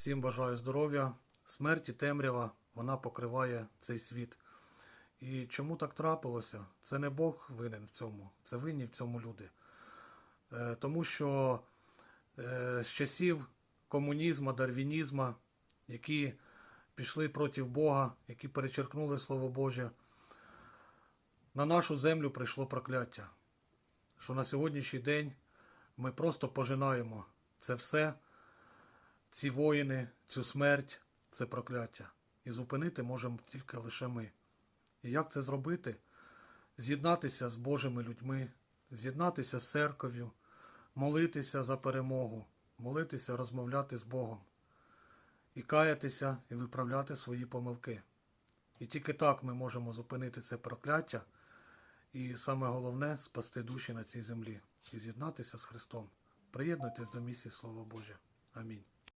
Всім бажаю здоров'я. Смерть і темрява вона покриває цей світ. І чому так трапилося? Це не Бог винен в цьому, це винні в цьому люди. Е, Тому що е, з часів комунізму, дарвінізму, які пішли проти Бога, які перечеркнули Слово Боже, на нашу землю прийшло прокляття. Що на сьогоднішній день ми просто пожинаємо це все, ці воїни, цю смерть, це прокляття. І зупинити можемо тільки лише ми. І як це зробити? З'єднатися з Божими людьми, з'єднатися з церков'ю, молитися за перемогу, молитися, розмовляти з Богом, і каятися, і виправляти свої помилки. І тільки так ми можемо зупинити це прокляття, і саме головне спасти душі на цій землі і з'єднатися з Христом. Приєднуйтесь до місії Слово Боже. Амінь.